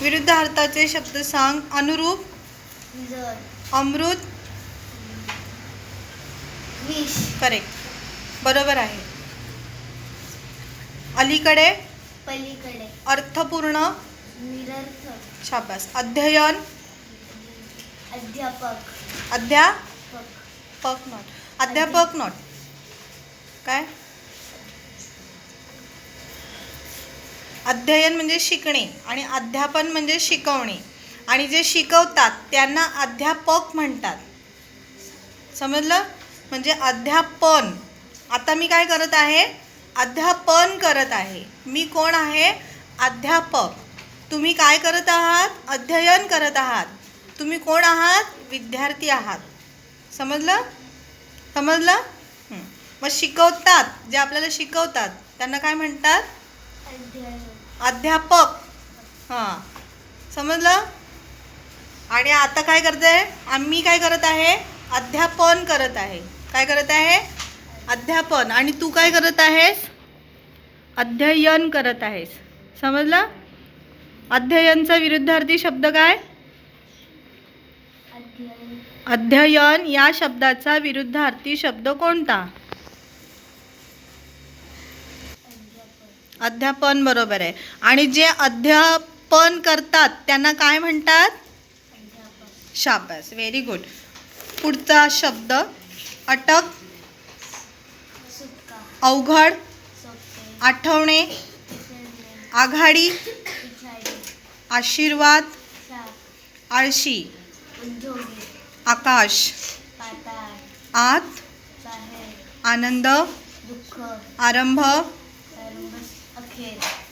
विरुद्ध अर्थाचे शब्द सांग. अनुरूप. अमृत. करेक्ट बरोबर आहे. अलीकडे. पलीकडे. अर्थपूर्ण. निरर्थक शाबास. अध्ययन. अध्यापक. अध्यापक पक. नॉट अध्यापक नॉट काय? अध्ययन म्हणजे शिकणे आणि अध्यापन म्हणजे शिकवणे. आणि जे शिकवतात त्यांना अध्यापक म्हणतात. समजलं? म्हणजे अध्यापन. आता मी काय करत आहे? अध्यापन करत आहे. मी कोण आहे? अध्यापक. तुम्ही काय करत आहात? अध्ययन करत आहात. तुम्ही कोण आहात? विद्यार्थी आहात. समजलं? समजलं? मग शिकवतात जे आपल्याला शिकवतात त्यांना काय म्हणतात? अध्ययन. अध्यापक. हां. समजलं? आणि आता काय करत? आहे आम्ही काय करत आहे? अध्यापन करत आहे. काय करत आहे? अध्यापन. आणि तू काय करत आहेस? अध्ययन करत आहेस. समजलं? अध्ययनचा विरुद्धार्थी शब्द काय? अध्ययन. अध्ययन या शब्दाचा विरुद्धार्थी शब्द कोणता? अध्यापन बरोबर आहे. आणि जे अध्यापन करतात त्यांना काय म्हणतात? शाबास व्हेरी गुड पुढचा शब्द अटक अवघड आठवणे आघाडी आशीर्वाद आळशी आकाश आत आनंद आरंभ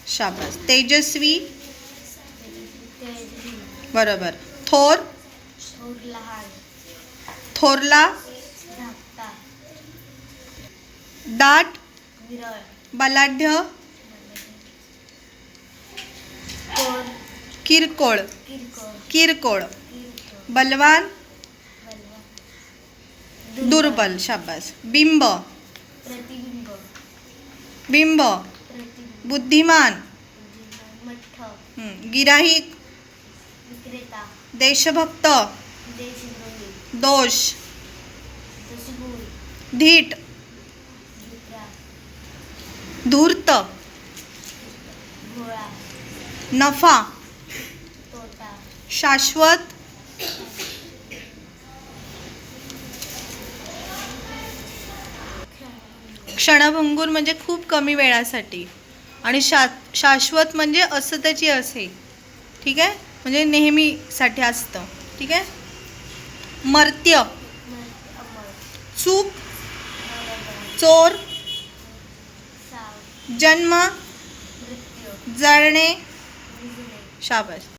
शाबास. तेजस्वी? बरोबर. थोर? थोरला दाट? बलाढ्य? कोर. किरकोळ. किरकोळ. बलवान? दुर्बल. शाबास. बिंब? प्रतिबिंब. बिंब? बुद्धिमान. गिराहिक देशभक्त. दोष. धीट. धूर्त. नफा. शाश्वत. क्षणभंगूर म्हणजे खूप कमी वेळासाठी. आणि शा शाश्वत म्हणजे असं त्याची असे. ठीक आहे? म्हणजे नेहमीसाठी असतं. ठीक आहे? मर्त्य. चूक. चोर. जन्म. जळणे. शाबास.